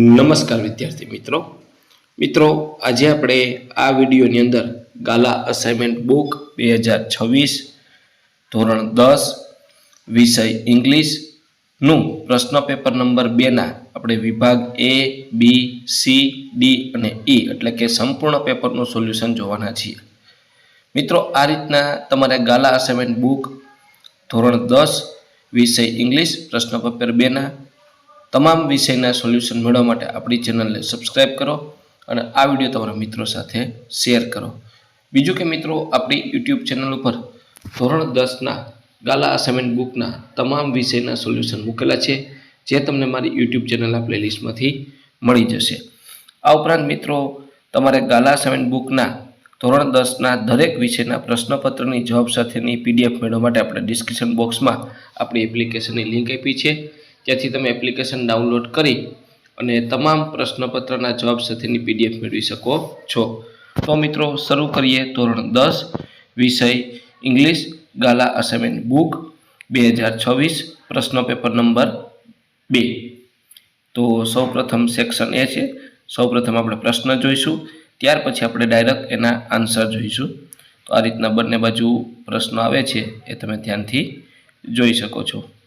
નમસ્કાર વિદ્યાર્થી મિત્રો. મિત્રો, આજે આપણે આ વિડીયોની અંદર ગાલા અસાઇનમેન્ટ બુક બે હજાર છવ્વીસ, ધોરણ દસ, વિષય ઇંગ્લિશનું પ્રશ્ન પેપર નંબર બેના આપણે વિભાગ એ, બી, સી, ડી અને ઈ એટલે કે સંપૂર્ણ પેપરનું સોલ્યુશન જોવાના છીએ. મિત્રો, આ રીતના તમારે ગાલા અસાઇનમેન્ટ બુક ધોરણ દસ, વિષય ઇંગ્લિશ, પ્રશ્ન પેપર બેના તમામ વિષયના સોલ્યુશન મેળવવા માટે આપણી ચેનલને સબસ્ક્રાઈબ કરો અને આ વીડિયો તમારા મિત્રો સાથે શેર કરો. બીજું કે મિત્રો, આપણી યુટ્યુબ ચેનલ ઉપર ધોરણ દસના ગાલા અસાઇનમેન્ટ બુકના તમામ વિષયના સોલ્યુશન મૂકેલા છે, જે તમને મારી યુટ્યુબ ચેનલના પ્લેલિસ્ટમાંથી મળી જશે. આ ઉપરાંત મિત્રો, તમારે ગાલા અસાઇનમેન્ટ બુકના ધોરણ દસના દરેક વિષયના પ્રશ્નપત્રની જવાબ સાથેની પીડીએફ મેળવવા માટે આપણે ડિસ્ક્રિપ્શન બોક્સમાં આપણી એપ્લિકેશનની લિંક આપી છે. ત્યાંથી તમે એપ્લિકેશન ડાઉનલોડ કરી અને તમામ પ્રશ્નપત્રના જવાબ સાથેની પીડીએફ મેળવી શકો છો. તો મિત્રો, શરૂ કરીએ ધોરણ દસ, વિષય ઇંગ્લિશ ગાલા અસાઇનમેન્ટ બુક બે હજાર છવ્વીસ, પ્રશ્ન પેપર નંબર બે. તો સૌપ્રથમ સેક્શન એ છે. સૌપ્રથમ આપણે પ્રશ્ન જોઈશું. ત્યાર પછી આપણે ડાયરેક્ટ એના આન્સર જોઈશું. તો આ રીતના બંને બાજુ પ્રશ્નો આવે છે એ તમે ધ્યાનથી જોઈ શકો છો.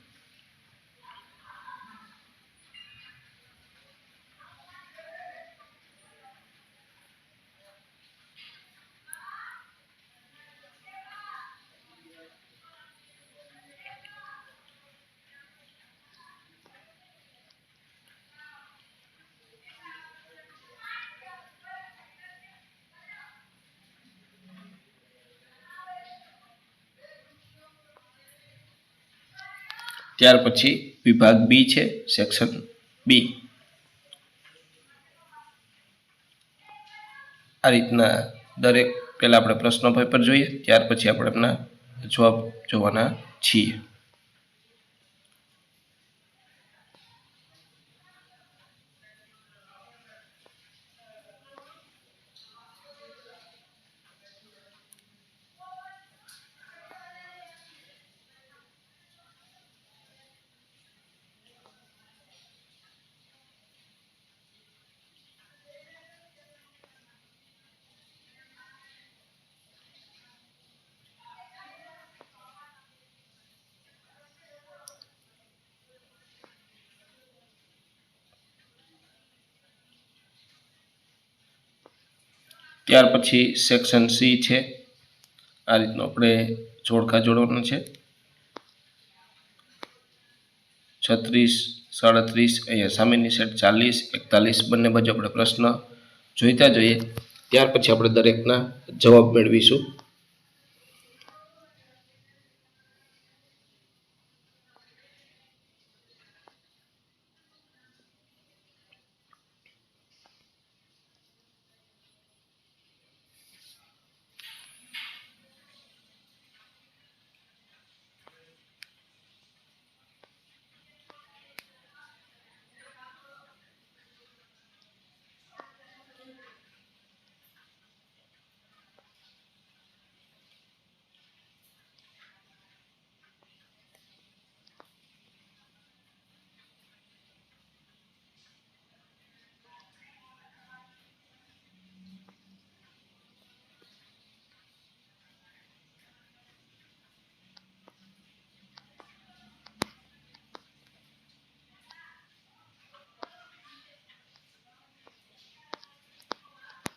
ત્યાર પછી વિભાગ બી છે સેક્શન બી આ રીતના દરેક પહેલાં આપણે પ્રશ્નો પેપર જોઈએ, ત્યાર પછી આપણે એમના જવાબ જોવાના છીએ. ત્યાર પછી સેક્શન સી છે. આ રીતનું આપણે જોડકા જોડવાનું છે. છત્રીસ, સાડત્રીસ, અહીંયા સામેની સાઈડ ચાલીસ, એકતાલીસ, બંને બાજુ આપણે પ્રશ્ન જોઈતા જોઈએ. ત્યાર પછી આપણે દરેકના જવાબ મેળવીશું.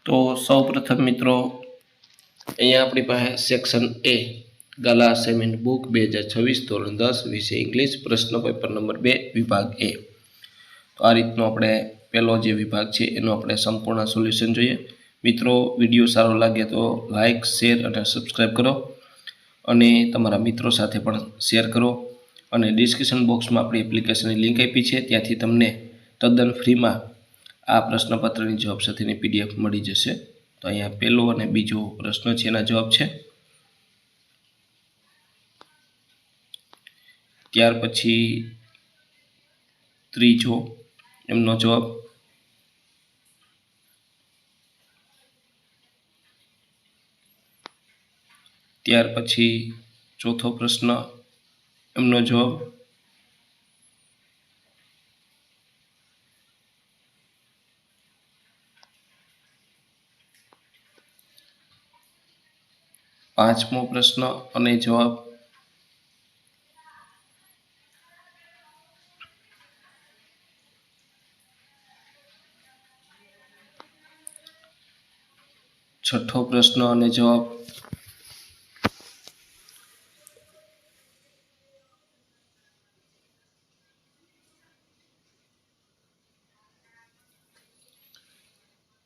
તો સૌ પ્રથમ મિત્રો, અહીંયા આપણી પાસે સેક્શન એ ગાલા સેમેન્ટ બુક બે હજાર છવ્વીસ ધોરણ દસ, વિષય ઇંગ્લિશ પ્રશ્ન પેપર નંબર બે, વિભાગ એ તો આ રીતનો આપણે પહેલો જે વિભાગ છે, એનો આપણે સંપૂર્ણ સોલ્યુશન જોઈએ. મિત્રો, વીડિયો સારો લાગે તો લાઇક શેર અને સબસ્ક્રાઈબ કરો. અને તમારા મિત્રો સાથે પણ શેર કરો. અને ડિસ્ક્રિપ્શન બોક્સમાં આપણી એપ્લિકેશનની લિંક આપી છે. ત્યાંથી તમને તદ્દન ફ્રીમાં આ પ્રશ્નપત્રની જવાબ સાથેની પીડીએફ મળી જશે. તો અહીંયા પહેલો અને બીજો પ્રશ્ન છે, એના જવાબ છે. ત્યાર પછી ત્રીજો એમનો જવાબ. ત્યાર પછી ચોથો પ્રશ્ન એમનો જવાબ. પાંચમો પ્રશ્ન અને જવાબ. છઠ્ઠો પ્રશ્ન અને જવાબ.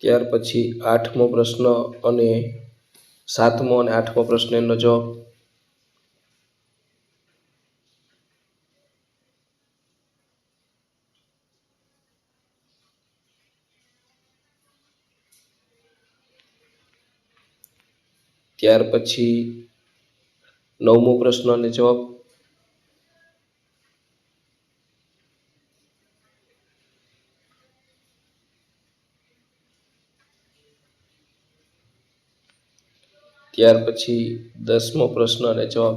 ત્યાર પછી આઠમો પ્રશ્ન અને સાતમો અને આઠમો પ્રશ્ન એનો જવાબ. ત્યાર પછી નવમો પ્રશ્ન અને જવાબ. ત્યાર પછી દસમો પ્રશ્ન અને જવાબ.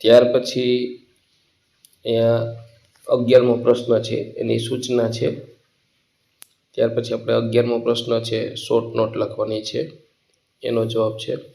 ત્યાર પછી અહીંયા અગિયારમો પ્રશ્ન છે, એની સૂચના છે. ત્યાર પછી આપણે અગિયારમો પ્રશ્ન છે શોર્ટ નોટ લખવાની છે. એનો જવાબ છે.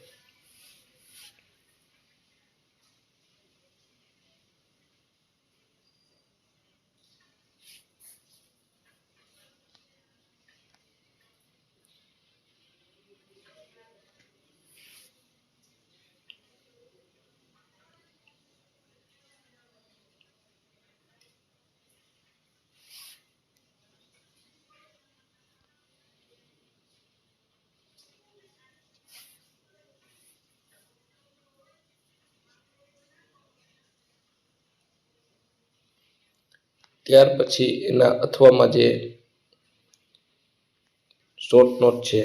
ત્યાર પછી એના અથવામાં જે શોર્ટ નોટ છે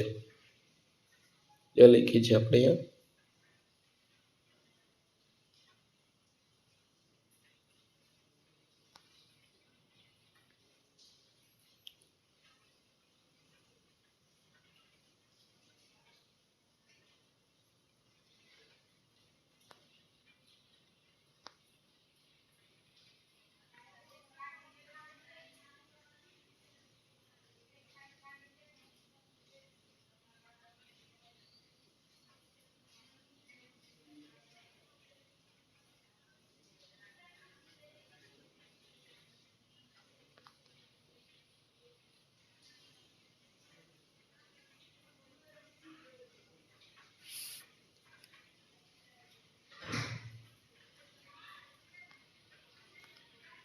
એ લખી છે આપણે અહીંયા.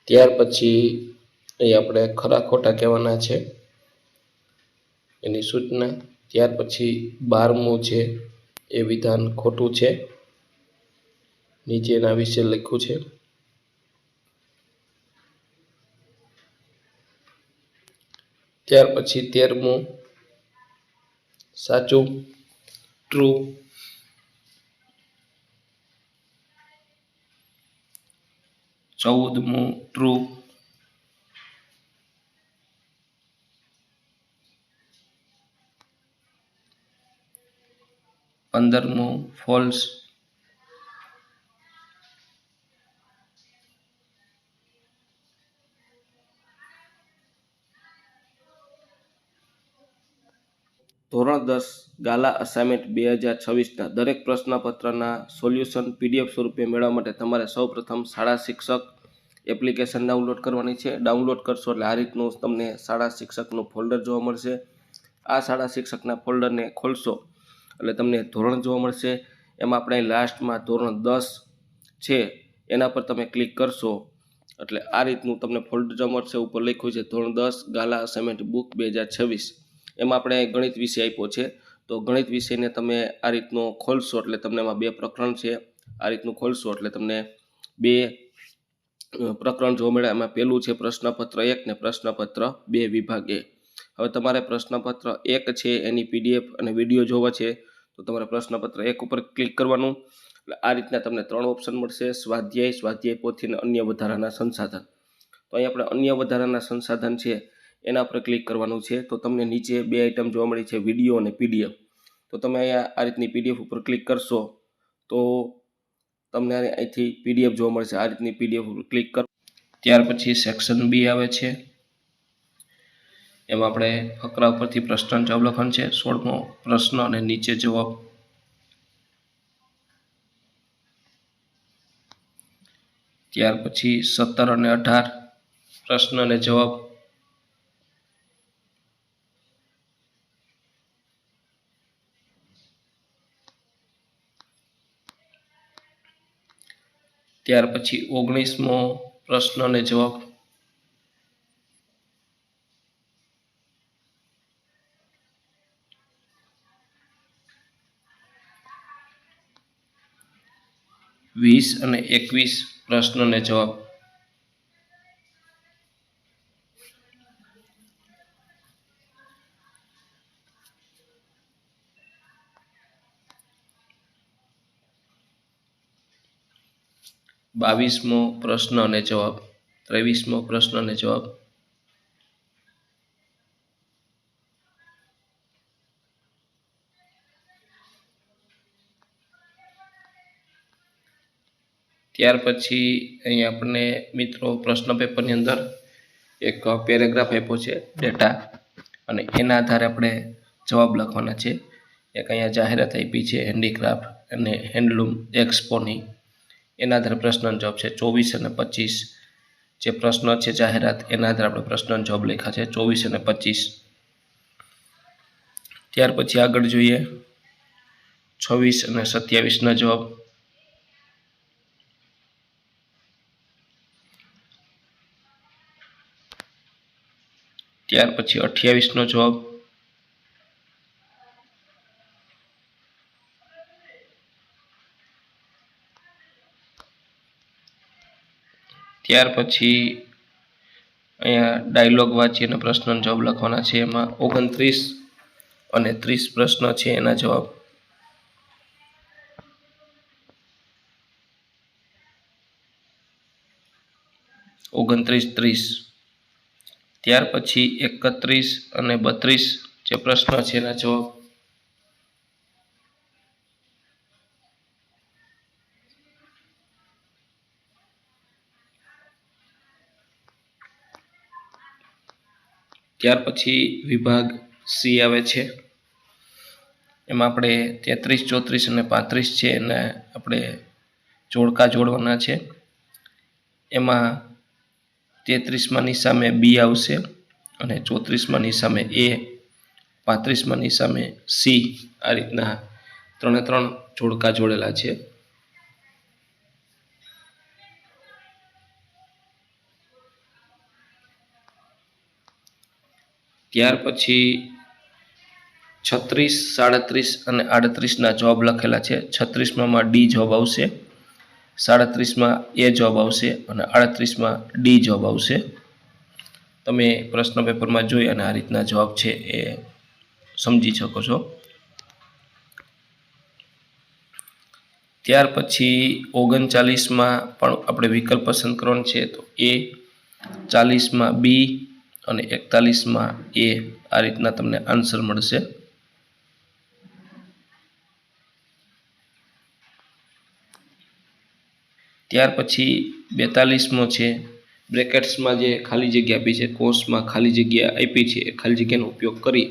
ત્યાર પછી અહીં આપણે ખરા ખોટા કહેવાના છે. એની સૂચના, ત્યાર પછી બારમું છે, એ વિધાન ખોટું છે. નીચે એના વિશે લખ્યું છે. ત્યાર પછી તેરમું, સાચું ટ્રુ ચૌદમું ટ્રુ પંદરમું ફોલ્સ ધોરણ દસ, ગાલા અસાઇનમેન્ટ બે હજાર છવ્વીસના દરેક પ્રશ્નપત્રના સોલ્યુશન પીડીએફ સ્વરૂપે મેળવવા માટે તમારે સૌપ્રથમ શાળા શિક્ષક એપ્લિકેશન ડાઉનલોડ કરવાની છે. ડાઉનલોડ કરશો એટલે આ રીતનું તમને શાળા શિક્ષકનું ફોલ્ડર જોવા મળશે. આ શાળા શિક્ષકના ફોલ્ડરને ખોલશો એટલે તમને ધોરણ જોવા મળશે. એમાં આપણે લાસ્ટમાં ધોરણ દસ છે, એના પર તમે ક્લિક કરશો એટલે આ રીતનું તમને ફોલ્ડર જોવા મળશે. ઉપર લખ્યું છે ધોરણ દસ, ગાલા અસાઇનમેન્ટ બુક બે હજાર છવ્વીસ. એમાં આપણે ગણિત વિષય આપ્યો છે. તો ગણિત વિષયને તમે આ રીતનો ખોલશો એટલે તમને એમાં બે પ્રકરણ છે. આ રીતનું ખોલશો એટલે તમને બે પ્રકરણ જોવા મળે. એમાં પહેલું છે પ્રશ્નપત્ર એક ને પ્રશ્નપત્ર બે વિભાગ. હવે તમારે પ્રશ્નપત્ર એક છે, એની પીડીએફ અને વીડિયો જોવા છે. તો તમારે પ્રશ્નપત્ર એક ઉપર ક્લિક કરવાનું. એટલે આ રીતના તમને ત્રણ ઓપ્શન મળશે. સ્વાધ્યાય સ્વાધ્યાય પોથી અને અન્ય વધારાના સંસાધન. તો અહીં આપણે અન્ય વધારાના સંસાધન છે. એના પર ક્લિક કરવાનું છે. તો તમને નીચે બે આઇટમ જોવા મળી છે વીડિયો અને પીડીએફ તો તમે અહીંયા આ રીતની પીડીએફ ઉપર ક્લિક કરશો, તો તમને અહીંથી પીડીએફ જોવા મળશે. આ રીતની પીડીએફ ઉપર ક્લિક કરો. ત્યાર પછી સેક્શન બી આવે છે. એમાં આપણે ફકરા ઉપરથી પ્રશ્ન જવાબ લખવાનું છે. સોળમો પ્રશ્ન અને નીચે જવાબ. ત્યાર પછી સત્તર અને અઢાર પ્રશ્ન અને જવાબ. ત્યાર પછી ઓગણીસમો પ્રશ્ન અને જવાબ. વીસ અને એકવીસ પ્રશ્ન અને જવાબ. બાવીસમો પ્રશ્ન અને જવાબ, ત્રેવીસમો પ્રશ્ન અને જવાબ. ત્યાર પછી અહીં આપણને મિત્રો પ્રશ્ન પેપરની અંદર એક પેરેગ્રાફ આપ્યો છે, ડેટા. અને એના આધારે આપણે જવાબ લખવાના છે. એક અહીંયા જાહેરાત આપી છે, હેન્ડીક્રાફ્ટ અને હેન્ડલૂમ એક્સપોની. એના આધારે પ્રશ્ન જવાબ છે ચોવીસ અને પચીસ. જે પ્રશ્ન છે જાહેરાત, એના આધારે આપણે પ્રશ્ન જવાબ લખ્યા છે ચોવીસ અને પચીસ. ત્યાર પછી આગળ જોઈએ. છવ્વીસ અને સત્યાવીસના જવાબ. ત્યાર પછી અઠ્યાવીસનો જવાબ. ત્યાર પછી અહીંયા ડાયલોગ વાંચી અને પ્રશ્નનો જવાબ લખવાના છે. એમાં ઓગણત્રીસ અને ત્રીસ પ્રશ્ન છે એના જવાબ. ઓગણત્રીસ, ત્રીસ. ત્યાર પછી એકત્રીસ અને બત્રીસ જે પ્રશ્ન છે એના જવાબ. ત્યાર પછી વિભાગ સી આવે છે. એમાં આપણે તેત્રીસ, ચોત્રીસ અને પાંત્રીસ છે એને આપણે જોડકા જોડવાના છે. એમાં તેત્રીસમાંની સામે બી આવશે અને ચોત્રીસમાંની સામે એ પાંત્રીસમાંની સામે સી આ રીતના ત્રણે ત્રણ જોડકા જોડેલા છે. ત્યાર પછી છત્રીસ, સાડત્રીસ અને આડત્રીસના જોબ લખેલા છે. છત્રીસમાં ડી જોબ આવશે, સાડત્રીસમાં એ જોબ આવશે અને આડત્રીસમાં ડી જોબ આવશે. તમે પ્રશ્ન પેપરમાં જોઈ અને આ રીતના જવાબ છે એ સમજી શકો છો. ત્યાર પછી ઓગણચાલીસમાં પણ આપણે વિકલ્પ પસંદ કરવાનો છે, તો એ ચાલીસમાં બી અને એકતાલીસમાં એ આ રીતના તમને આન્સર મળશે. ત્યાર પછી બેતાલીસમો છે. બ્રેકેટ્સમાં જે ખાલી જગ્યા આપી છે, કોર્સમાં ખાલી જગ્યા આપી છે, એ ખાલી જગ્યાનો ઉપયોગ કરી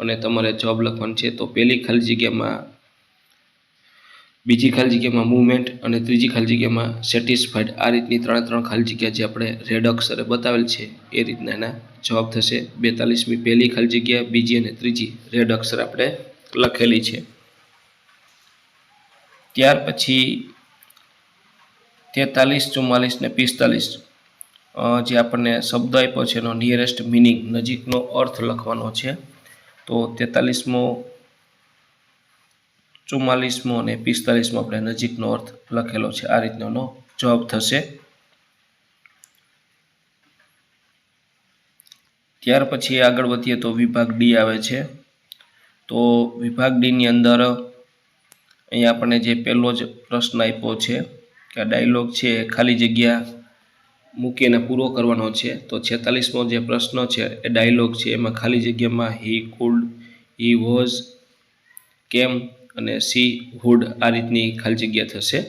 અને તમારે જવાબ લખવાનો છે. તો પહેલી ખાલી જગ્યામાં બીજી ખાલી જગ્યામાં મૂવમેન્ટ અને ત્રીજી ખાલી જગ્યામાં સેટિસ્ફાઈડ આ રીતની ત્રણે ત્રણ ખાલી જગ્યા જે આપણે રેડ અક્ષરે બતાવેલ છે, એ રીતના એના જવાબ થશે. બેતાલીસમી પહેલી ખાલી જગ્યા, બીજી અને ત્રીજી રેડ અક્ષર આપણે લખેલી છે. ત્યાર પછી તેતાલીસ, ચુમ્માલીસ ને પિસ્તાલીસ જે આપણને શબ્દ આપ્યો છે એનો નિયરેસ્ટ મિનિંગ નજીકનો અર્થ લખવાનો છે. તો તેતાલીસમો ચુમ્માલીસમો અને પિસ્તાલીસમો આપણે નજીકનો અર્થ લખેલો છે. આ રીતનો જવાબ થશે. ત્યાર પછી આગળ વધીએ તો વિભાગ ડી આવે છે. તો વિભાગ ડીની અંદર અહીંયા આપણને જે પહેલો જ પ્રશ્ન આપ્યો છે કે આ ડાયલોગ છે ખાલી જગ્યા મૂકીને પૂરો કરવાનો છે. તો છેતાલીસમો જે પ્રશ્ન છે એ ડાયલોગ છે એમાં ખાલી જગ્યામાં હી કુડ હી વોઝ કેમ અને સી હુડ આ રીતની ખાલી જગ્યા થશે.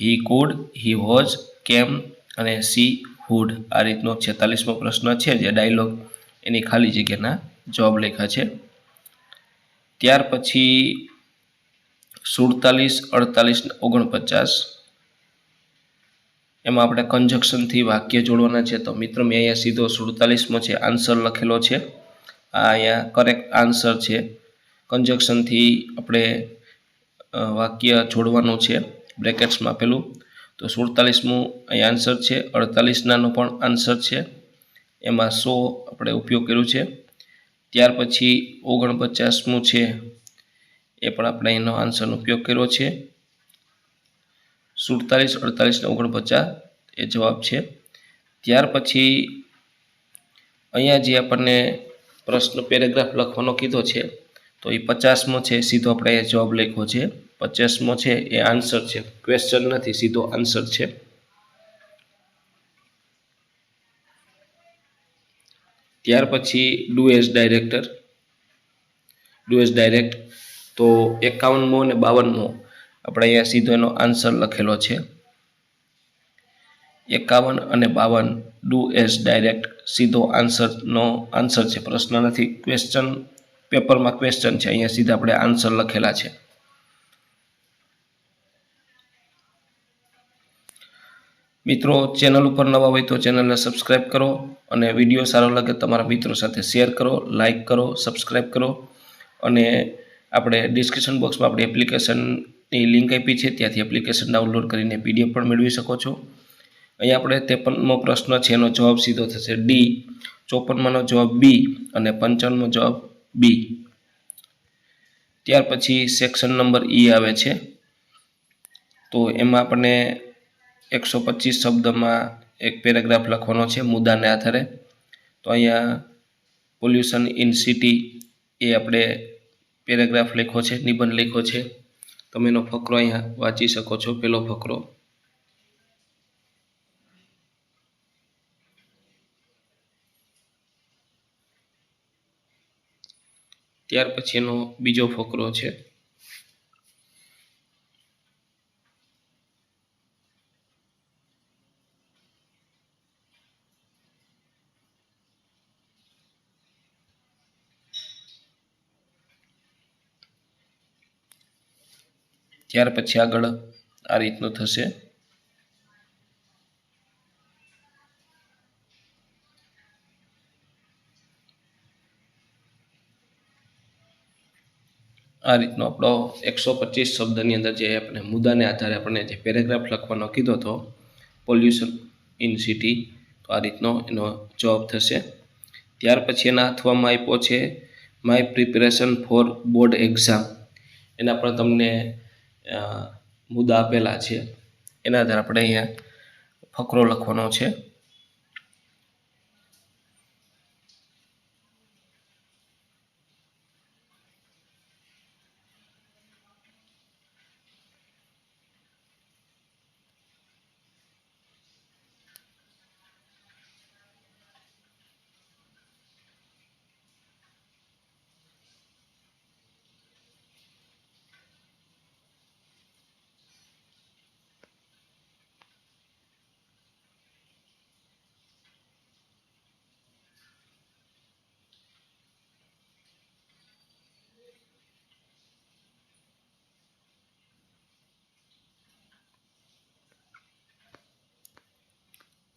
હી કુડ હી વોઝ કેમ અને સી હુડ આ રીતનો છેતાલીસમો પ્રશ્ન છે જે ડાયલોગ એની ખાલી જગ્યાના જવાબ લેખા છે. ત્યાર પછી સુડતાલીસ, અડતાલીસ, ઓગણપચાસ. એમાં આપણે કન્જક્શનથી વાક્ય જોડવાના છે. તો મિત્રો, મેં અહીંયા સીધો સુડતાલીસમો છે આન્સર લખેલો છે. આ અહીંયા કરેક્ટ આન્સર છે. કન્જક્શનથી આપણે વાક્ય જોડવાનું છે, બ્રેકેટ્સમાં પેલું. તો સુડતાલીસમું અહીં આન્સર છે, અડતાલીસનાનો પણ આન્સર છે. એમાં સો આપણે ઉપયોગ કર્યો છે. ત્યાર પછી ઓગણપચાસમું છે, એ પણ આપણે એનો આન્સરનો ઉપયોગ કર્યો છે. સુડતાલીસ, અડતાલીસ ને ઓગણપચાસ, એ જવાબ છે. ત્યાર પછી અહીંયા જે આપણને પ્રશ્ન પેરેગ્રાફ લખવાનો કીધો છે તો એ પચાસમો છે, સીધો આપણે જવાબ લખ્યો છે. પચાસમો છે, એ આન્સર છે. ક્વેશ્ચન નથી, સીધો આન્સર છે. ત્યાર પછી do as director. Do as direct તો એકાવનમો અને બાવનમો આપણે અહીંયા સીધો એનો આન્સર લખેલો છે. એકાવન અને બાવન ડુ એસ ડાયરેક્ટ સીધો આન્સરનો આન્સર છે. પ્રશ્ન નથી ક્વેશ્ચન પેપરમાં ક્વેશ્ચન છે, અહીંયા સીધા આપણે આન્સર લખેલા છે. મિત્રો ચેનલ ઉપર નવા હોય તો ચેનલને સબસ્ક્રાઈબ કરો અને વીડિયો સારો લાગે તમારા મિત્રો સાથે શેર કરો લાઇક કરો સબસ્ક્રાઈબ કરો અને આપણે ડિસ્ક્રિપ્શન બોક્સમાં આપણી એપ્લિકેશનની લિંક આપી છે, ત્યાંથી એપ્લિકેશન ડાઉનલોડ કરીને પીડીએફ પણ મેળવી શકો છો. અહીંયા આપણે ત્રેપનમો પ્રશ્ન છે, એનો જવાબ સીધો થશે ડી. ચોપનમાંનો જવાબ બી અને પંચાવનમો જવાબ બી. ત્યાર પછી સેક્શન નંબર ઈ આવે છે. તો એમાં આપણને એકસો પચીસ શબ્દમાં એક પેરેગ્રાફ લખવાનો છે મુદ્દાને આધારે. તો અહીંયા પોલ્યુશન ઇન સિટી એ આપણે પેરેગ્રાફ લખ્યો છે, નિબંધ લખ્યો છે. તમે એનો ફકરો અહીંયા વાંચી શકો છો, પેલો ફકરો. ત્યાર પછીનો બીજો ફકરો છે. ત્યાર પછી આગળ આ રીતનું થશે. આ રીતનો આપણો એકસો પચીસ શબ્દની અંદર જે આપણે મુદ્દાને આધારે આપણે જે પેરેગ્રાફ લખવાનો કીધો હતો પોલ્યુશન ઇન સિટી તો આ રીતનો એનો જવાબ થશે. ત્યાર પછી એના અથવામાં આપ્યો છે my preparation for board exam એના પણ તમને મુદ્દા આપેલા છે. એના આધારે આપણે અહીંયા ફકરો લખવાનો છે.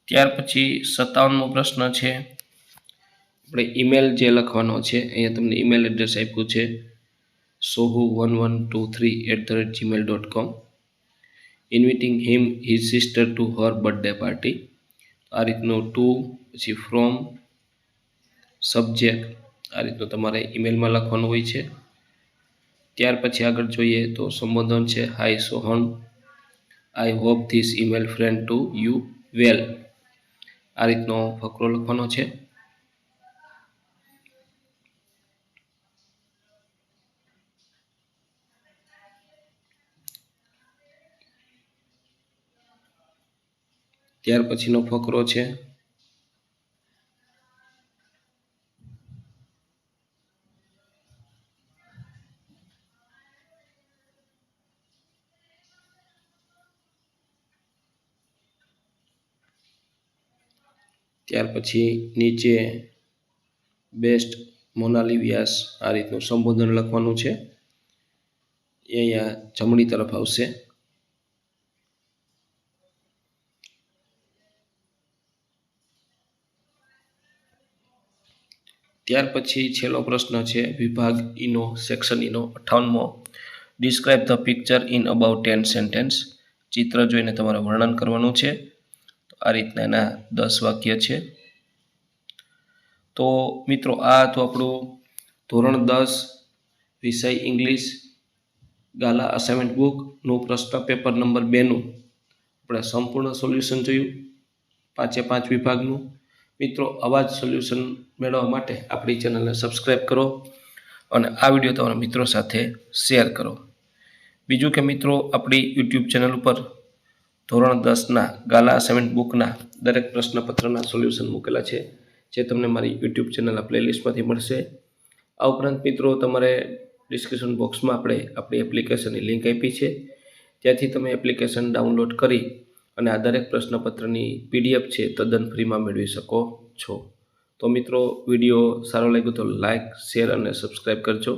ત્યાર પછી સત્તાવનમો પ્રશ્ન છે. આપણે ઈમેલ જે લખવાનો છે, અહીંયા તમને ઈમેલ એડ્રેસ આપ્યું છે સોહુ one one two three at the rate Gmail dot com inviting him his sister to her birthday party આ રીતનું ટુ પછી ફ્રોમ સબ્જેક્ટ આ રીતનું તમારે ઈમેલમાં લખવાનું હોય છે. ત્યાર પછી આગળ જોઈએ તો સંબોધન છે hi Sohan I hope this email friend to you well આ રીતનો ફકરો લખવાનો છે. ત્યાર પછીનો ફકરો છે. ત્યાર પછી નીચે બેસ્ટ મોનાલી વ્યાસ આ રીતનું સંબોધન લખવાનું છે. એ અહીંયા જમણી તરફ આવશે. ત્યાર પછી છેલ્લો પ્રશ્ન છે, વિભાગ ઈનો સેક્શન ઈનો અઠ્ઠાવનમો. Describe the picture in about ten sentence ચિત્ર જોઈને તમારે વર્ણન કરવાનું છે. આ રીતના એના દસ વાક્ય છે. તો મિત્રો, આ હતું આપણું ધોરણ દસ, વિષય ઇંગ્લિશ, ગાલા અસાઇનમેન્ટ બુકનું પ્રશ્ન પેપર નંબર બેનું આપણે સંપૂર્ણ સોલ્યુશન જોયું, પાંચે પાંચ વિભાગનું. મિત્રો, આવા જ સોલ્યુશન મેળવવા માટે આપણી ચેનલને સબસ્ક્રાઈબ કરો અને આ વીડિયો તમારા મિત્રો સાથે શેર કરો. બીજું કે મિત્રો, આપણી યુટ્યુબ ચેનલ ઉપર ધોરણ દસના ગાલા સેવન બુકના દરેક પ્રશ્નપત્રના સોલ્યુશન મૂકેલા છે, જે તમને મારી યુટ્યુબ ચેનલના પ્લેલિસ્ટમાંથી મળશે. આ ઉપરાંત મિત્રો, તમારે ડિસ્ક્રિપ્શન બોક્સમાં આપણે આપણી એપ્લિકેશનની લિંક આપી છે. ત્યાંથી તમે એપ્લિકેશન ડાઉનલોડ કરી અને આ દરેક પ્રશ્નપત્રની પીડીએફ છે, તદ્દન ફ્રીમાં મેળવી શકો છો. તો મિત્રો, વીડિયો સારો લાગ્યો તો લાઇક શેર અને સબસ્ક્રાઈબ કરજો.